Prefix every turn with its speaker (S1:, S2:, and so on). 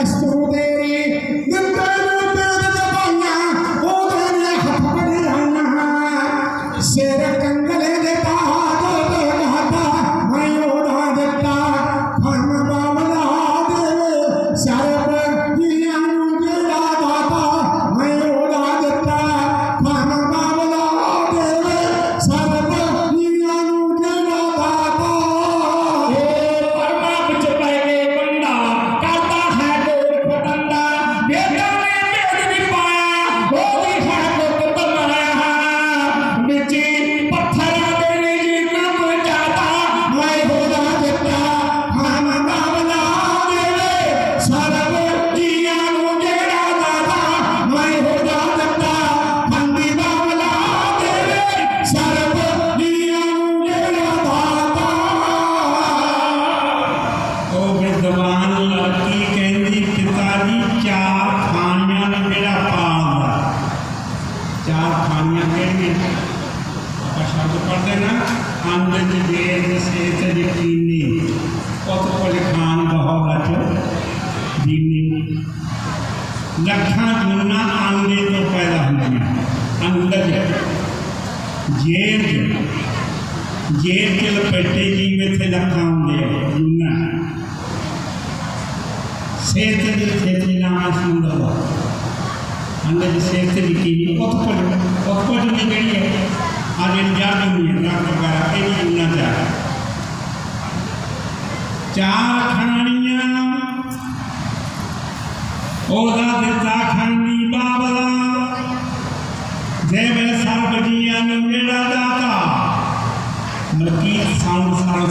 S1: Christ
S2: जबान लड़की कहती चार ने मेरा चार कहने शब्द यकीनी खान लखा जूना आंदे तो पैदा होंगे अंदर जेब जेब के लपेटे जीवे में थे लखा होंगे जूना ಸೇರ್ತದೆ ಸೇರ್ತಿಲ್ಲ ಸಂಭವ ಹಂಗಾಗಿ ಸೇರ್ತಿರ್ತೀವಿ ಒಪ್ಪಿಕೊಂಡು ಒಪ್ಪಿಕೊಂಡಿಗಳಿಗೆ ಅದೇನು ಜಾಗ ಪ್ರಕಾರ ಏನಿಲ್ಲ ಜಾಗ चार खनिया ओदा देता खंडी बाबला जय सार्वजिया ने मेरा दाता मकी साउंड साउंड